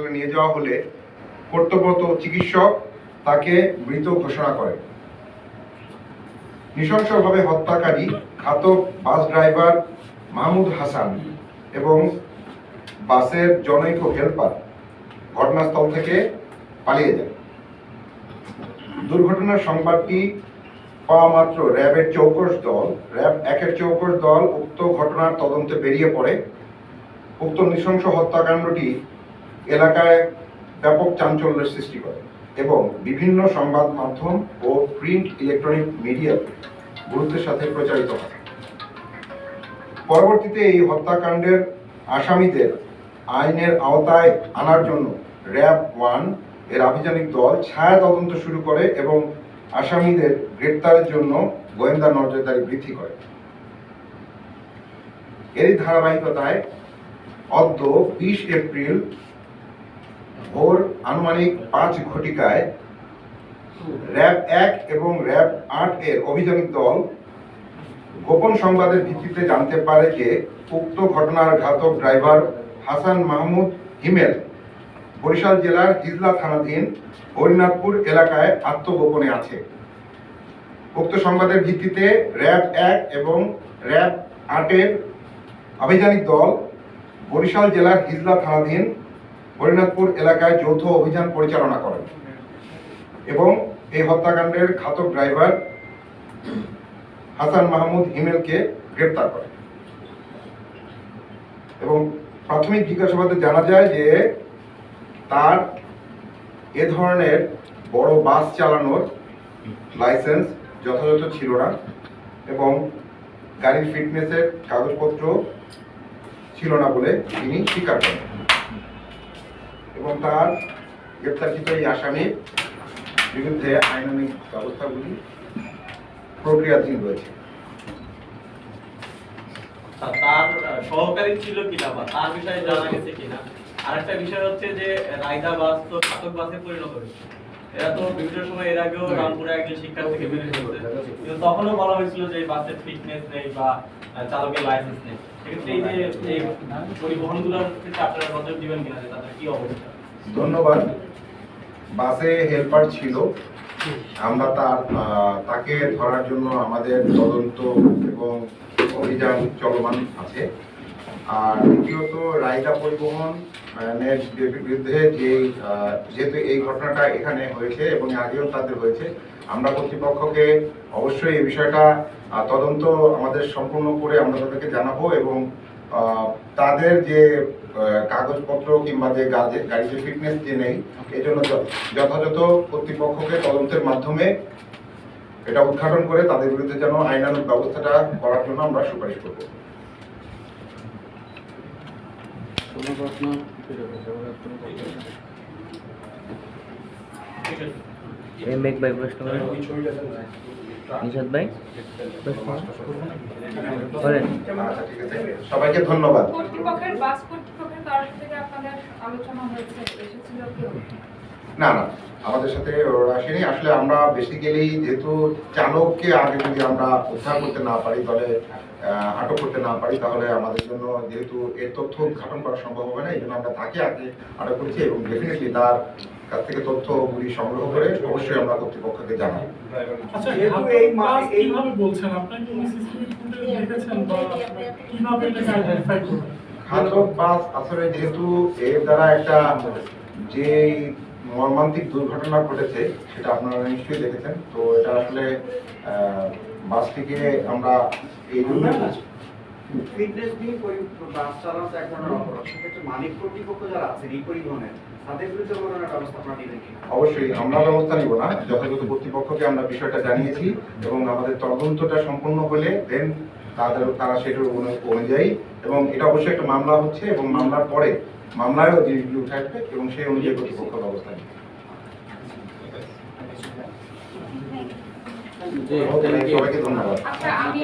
হসপিটালে নিয়ে যাওয়া হলে কর্তব্যরত চিকিৎসক তাকে মৃত ঘোষণা করেন। নৃশংসভাবে হত্যাকারী ঘাতক বাস ড্রাইভার মাহমুদ হাসান এবং বাসের জনৈক হেল্পার ঘটনাস্থল থেকে পালিয়ে যায় দুর্ঘটনার সংবাদটি পাওয়া মাত্র র্যাবের চৌকস দল। র্যাব একের চৌকস দল উক্ত ঘটনার তদন্তে বেরিয়ে পড়ে। উক্ত নৃশংস হত্যাকাণ্ডটি এলাকায় ব্যাপক চাঞ্চল্যের সৃষ্টি করে এবং বিভিন্ন সংবাদ মাধ্যম ও প্রিন্ট ইলেকট্রনিক মিডিয়াতে গুরুত্বের সাথে প্রচারিত হয়। পরবর্তীতে এই হত্যাকাণ্ডের আসামিদের আইনের আওতায় আনার জন্য র্যাব ওয়ানের আভিযানিক দল ছায়া তদন্ত শুরু করে এবং আসামিদের গ্রেপ্তারের জন্য গোয়েন্দা নজরদারি বৃদ্ধি করে। এরই ধারাবাহিকতায় অদ্য বিশ এপ্রিল ভোর আনুমানিক পাঁচ ঘটিকায় র্যাব এক এবং র্যাব আট এর অভিযানিক দল গোপন সংবাদের ভিত্তিতে জানতে পারে যে উক্ত ঘটনার ঘাতক ড্রাইভার হাসান মাহমুদ হিমেল বরিশাল জেলার হিজলা থানাধীন হরিনাথপুর এলাকায় আত্মগোপনে আছে। উক্ত সংবাদের ভিত্তিতে র্যাব এক এবং র্যাব আটের আভিযানিক দল বরিশাল জেলার হিজলা থানাধীন হরিনাথপুর এলাকায় যৌথ অভিযান পরিচালনা করেন এবং এই হত্যাকাণ্ডের ঘাতক ড্রাইভার হাসান মাহমুদ হিমেলকে গ্রেপ্তার করে এবং প্রাথমিক জিজ্ঞাসাবাদে জানা যায় যে তার এ ধরনের বড় বাস চালানোর লাইসেন্স যথাযথ ছিল না এবং গাড়ির ফিটনেসের কাগজপত্র ছিল না বলে তিনি স্বীকার করেন। এবং তার গ্রেপ্তারকৃত এই আসামির বিরুদ্ধে আইনানিক ব্যবস্থাগুলি প্রক্রিয়াধীন রয়েছে। তার সহকারী ছিল কিনা বা তার বিষয়ে জানা গেছে কিনা? আরেকটা বিষয় হচ্ছে যে রায়দা বাস তো ঘাতক বাসে পরিণত হয়েছে। এরা তো বিভিন্ন সময় এর আগেও রামপুরে একজন শিক্ষার্থীকে করেছে কিন্তু তখনও বলা হয়েছিল যে বাসের ফিটনেস নেই বা চালকের লাইসেন্স নেই। সেক্ষেত্রে এই যে এই পরিবহনগুলোর ক্ষেত্রে আপনারা নজর দিবেন কিনা তাদের কি অবস্থা? ধন্যবাদ। বাসে হেল্পার ছিল। আমরা তার তাকে ধরার জন্য আমাদের তদন্ত এবং অভিযান চলমান আছে। আর দ্বিতীয়ত রায়দা পরিবহন বিরুদ্ধে যে যেহেতু এই ঘটনাটা এখানে হয়েছে এবং আগেও তাদের হয়েছে, আমরা কর্তৃপক্ষকে অবশ্যই এই বিষয়টা তদন্ত আমাদের সম্পূর্ণ করে আমরা তাদেরকে জানাব এবং তাদের যে কাগজপত্র কিংবা যে গাড়ি- গাড়ির যে ফিটনেস যে নেই এই জন্য যথাযথ কর্তৃপক্ষকে তদন্তের মাধ্যমে এটা উদ্ঘাটন করে তাদের বিরুদ্ধে যেন আইনানুগ ব্যবস্থাটা করার জন্য আমরা সুপারিশ করব। এম এক ভাই প্রশ্ন করেন নিশাদ ভাই? করেন ঠিক আছে সবাইকে ধন্যবাদ। কর্তৃপক্ষের বাস কর্তৃপক্ষের তরফ থেকে আপনাদের আলোচনা হয়েছে এসেছিল না না আমাদের সাথে আসেনি। আসলে আমরা বেসিক্যালি যেহেতু চালককে আগে যদি আমরা উদ্ধার করতে না পারি তাহলে আটক করতে না পারি তাহলে আমাদের জন্য যেহেতু এর তথ্য উদ্ঘাটন করা সম্ভব হবে না এই জন্য আমরা তাকে আগে আটক করেছি এবং ডেফিনেটলি তার কাছ থেকে তথ্যগুলি সংগ্রহ করে অবশ্যই আমরা কর্তৃপক্ষকে জানাই আচ্ছা ঘাতক বাস আসলে যেহেতু এর দ্বারা একটা যে মর্মান্তিক দুর্ঘটনা ঘটেছে সেটা আপনারা নিশ্চয়ই দেখেছেন। তো এটা আসলে আহ, বাসটিকে আমরা এই জন্য ফিটনেস নিয়ে বাস চালানো এক ধরনের অপরাধ। সেক্ষেত্রে মালিক কর্তৃপক্ষ যারা আছেন এই পরিবহনের তাদের বিরুদ্ধে কোনো ধরনের ব্যবস্থা আপনারা নেবেন অবশ্যই আমরা ব্যবস্থা নিব না। যথাযথ কর্তৃপক্ষকে আমরা বিষয়টা জানিয়েছি এবং আমাদের তদন্তটা সম্পূর্ণ হলে দেন তাদের তারা সেটার অনু- অনুযায়ী এবং এটা অবশ্যই একটা মামলা হচ্ছে এবং মামলার পরে মামলায়ও জিনিসগুলি আসবে এবং সেই অনুযায়ী কর্তৃপক্ষ ব্যবস্থা নেবে। সবাইকে ধন্যবাদ। আচ্ছা আমি